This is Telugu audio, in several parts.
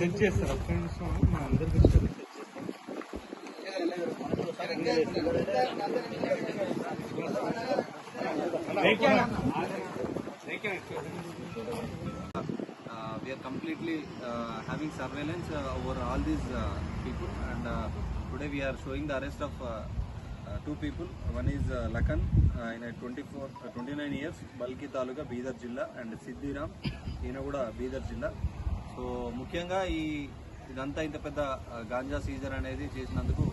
సెట్ చేస్తారు ఒక్క నిమిషం మా అందరికి ఇష్టం సెట్ చేస్తాం uh, we are completely uh, having surveillance uh, over all these uh, people and uh, today we are showing the arrest of uh, uh, two people one is uh, lakan uh, in a 24 uh, 29 years balki taluka Bidar జిల్లా అండ్ సిద్దిరామ్ ఈయన కూడా బీదర్ జిల్లా సో ముఖ్యంగా ఈ ఇదంతా ఇంత పెద్ద గాంజా సీజర్ అనేది చేసినందుకు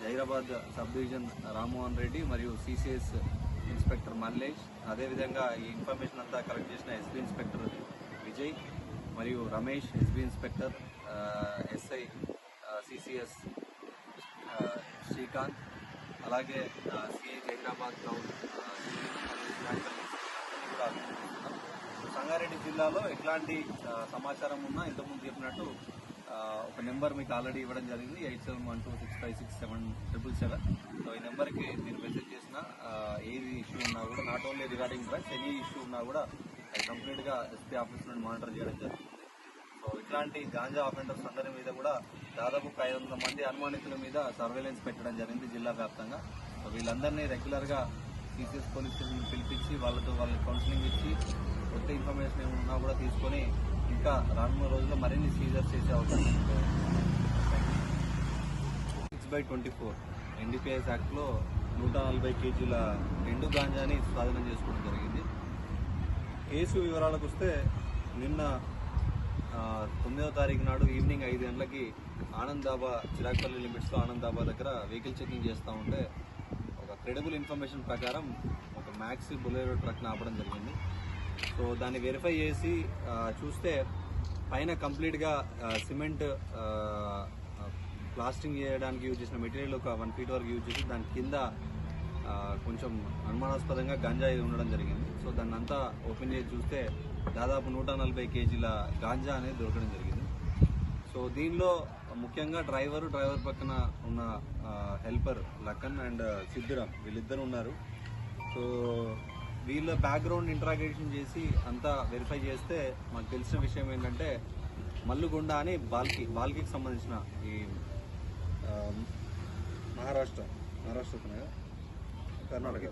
హైదరాబాద్ సబ్ డివిజన్ రామ్మోహన్ రెడ్డి మరియు సిసిఎస్ ఇన్స్పెక్టర్ మల్లేష్ అదేవిధంగా ఈ ఇన్ఫర్మేషన్ అంతా కలెక్ట్ చేసిన ఎస్పీ ఇన్స్పెక్టర్ విజయ్ మరియు Ramesh SB inspector SI CCS Srikanth అలాగే సిఐ హైదరాబాద్ గౌడ్ కూడా సంగారెడ్డి జిల్లాలో ఎట్లాంటి సమాచారం ఉన్నా ఇంతకుముందు చెప్పినట్టు ఒక నెంబర్ మీకు ఆల్రెడీ ఇవ్వడం జరిగింది eight seven one two six five six seven triple seven. So ఈ నెంబర్కి మీరు మెసేజ్ చేసినా ఏది ఇష్యూ ఉన్నా కూడా not only regarding drugs any issue ఉన్నా కూడా అది కంప్లీట్గా ఎస్పీ ఆఫీస్ నుండి మానిటర్ చేయడం జరుగుతుంది సో ఇట్లాంటి గాంజా ఆఫెండర్స్ అందరి మీద కూడా దాదాపు ఒక ఐదు వందల మంది అనుమానితుల మీద సర్వేలెన్స్ పెట్టడం జరిగింది జిల్లా వ్యాప్తంగా. సో వీళ్ళందరినీ రెగ్యులర్గా టీచర్స్ పోలీస్ స్టేషన్ పిలిపించి వాళ్ళతో వాళ్ళకి కౌన్సిలింగ్ ఇచ్చి కొత్త ఇన్ఫర్మేషన్ ఏమన్నా కూడా తీసుకొని ఇంకా రానున్న రోజుల్లో మరిన్ని సీజర్స్ చేసే అవకాశం six by twenty four NDPS యాక్ట్లో నూట నలభై కేజీల రెండు గాంజాని స్వాధీనం చేసుకోవడం జరిగింది. కేసు వివరాలకు వస్తే నిన్న తొమ్మిదవ తారీఖు నాడు ఈవినింగ్ ఐదు గంటలకి ఆనందాబా చిరాక్పల్లి లిమిట్స్లో ఆనందాబా దగ్గర వెహికల్ చెకింగ్ చేస్తూ ఉంటే క్రెడిబుల్ ఇన్ఫర్మేషన్ ప్రకారం ఒక మ్యాక్స్ బులెరో ట్రక్ని ఆపడం జరిగింది. సో దాన్ని వెరిఫై చేసి చూస్తే పైన కంప్లీట్గా సిమెంట్ ప్లాస్టింగ్ చేయడానికి యూజ్ చేసిన మెటీరియల్ ఒక వన్ ఫీట్ వరకు యూజ్ చేసి దాని కింద కొంచెం అనుమానాస్పదంగా గాంజా ఇది ఉండడం జరిగింది. సో దాన్ని అంతా ఓపెన్ చేసి చూస్తే దాదాపు నూట నలభై కేజీల గాంజా అనేది దొరకడం జరిగింది. సో దీనిలో ముఖ్యంగా డ్రైవర్ డ్రైవర్ పక్కన ఉన్న హెల్పర్ లక్కన్ అండ్ సిద్ధిరామ్ వీళ్ళిద్దరు ఉన్నారు. సో వీళ్ళ బ్యాక్గ్రౌండ్ ఇంట్రాగేషన్ చేసి అంతా వెరిఫై చేస్తే మాకు తెలిసిన విషయం ఏంటంటే మల్లుగొండ అని బాల్కి బాల్కికి సంబంధించిన ఈ మహారాష్ట్ర మహారాష్ట్ర? కర్ణాటక.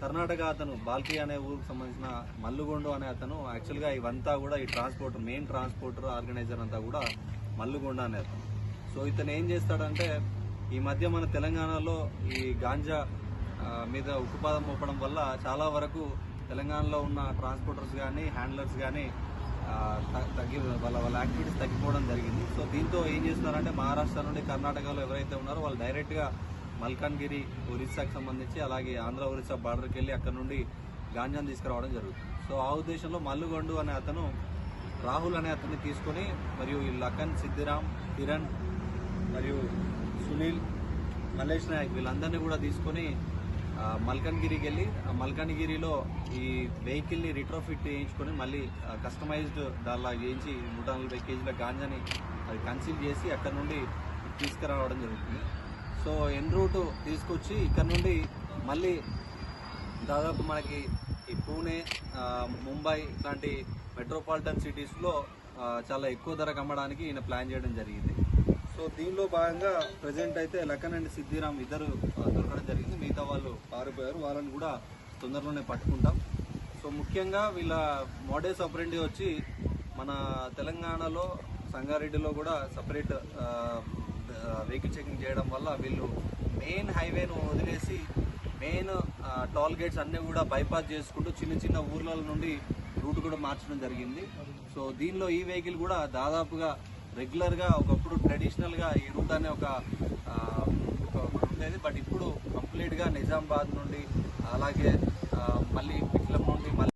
కర్ణాటక. అతను బాల్కి అనే ఊరికి సంబంధించిన మల్లుగొండు అనే అతను యాక్చువల్గా ఇవంతా కూడా ఈ ట్రాన్స్పోర్టర్ మెయిన్ ట్రాన్స్పోర్టర్ ఆర్గనైజర్ అంతా కూడా మల్లుగొండ అనే అతను. సో ఇతను ఏం చేస్తాడంటే ఈ మధ్య మన తెలంగాణలో ఈ గాంజా మీద ఉక్కుపాదం మోపడం వల్ల చాలా వరకు తెలంగాణలో ఉన్న ట్రాన్స్పోర్టర్స్ కానీ హ్యాండ్లర్స్ కానీ తగ్గి వాళ్ళ వాళ్ళ యాక్టివిటీస్ తగ్గిపోవడం జరిగింది. సో దీంతో ఏం చేస్తున్నారంటే మహారాష్ట్ర నుండి కర్ణాటకలో ఎవరైతే ఉన్నారో వాళ్ళు డైరెక్ట్గా మల్కాన్గిరి ఒరిస్సాకి సంబంధించి అలాగే ఆంధ్ర ఒరిస్సా బార్డర్కి వెళ్ళి అక్కడ నుండి గాంజాను తీసుకురావడం జరుగుతుంది. సో ఆ ఉద్దేశంలో మల్లుగొండు అనే అతను రాహుల్ అనే అతన్ని తీసుకొని మరియు ఈ లఖన్ సిద్ధిరామ్ కిరణ్ మరియు సునీల్ మల్లేష్ నాయక్ వీళ్ళందరినీ కూడా తీసుకొని మల్కన్గిరికి వెళ్ళి ఆ మల్కన్గిరిలో ఈ వెహికల్ని రిట్రోఫిట్ చేయించుకొని మళ్ళీ కస్టమైజ్డ్ దానిలా చేయించి నూట నలభై కేజీల గాంజాని అది కన్సీల్ చేసి అక్కడ నుండి తీసుకురావడం జరుగుతుంది. సో ఎన్ రూట్ తీసుకొచ్చి ఇక్కడ నుండి మళ్ళీ దాదాపు మనకి ఈ పూణే ముంబై ఇట్లాంటి మెట్రోపాలిటన్ సిటీస్లో చాలా ఎక్కువ ధరకు అమ్మడానికి ఈయన ప్లాన్ చేయడం జరిగింది. సో దీనిలో భాగంగా ప్రజెంట్ అయితే లక్కన్ అండ్ సిద్ధిరామ్ ఇద్దరు దొరకడం జరిగింది. మిగతా వాళ్ళు పారిపోయారు. వాళ్ళని కూడా తొందరలోనే పట్టుకుంటాం. సో ముఖ్యంగా వీళ్ళ మోడే ఆపరెండి వచ్చి మన తెలంగాణలో సంగారెడ్డిలో కూడా సపరేట్ వెహికల్ చెకింగ్ చేయడం వల్ల వీళ్ళు మెయిన్ హైవేను వదిలేసి మెయిన్ టోల్ గేట్స్ అన్నీ కూడా బైపాస్ చేసుకుంటూ చిన్న చిన్న ఊర్ల నుండి రూట్ కూడా మార్చడం జరిగింది. సో దీనిలో ఈ వెహికల్ కూడా దాదాపుగా రెగ్యులర్గా ఒకప్పుడు ట్రెడిషనల్గా ఈ రూట్ అనే ఒక ఉండేది. బట్ ఇప్పుడు కంప్లీట్గా నిజామాబాద్ నుండి అలాగే మళ్ళీ పిట్లం నుండి మళ్ళీ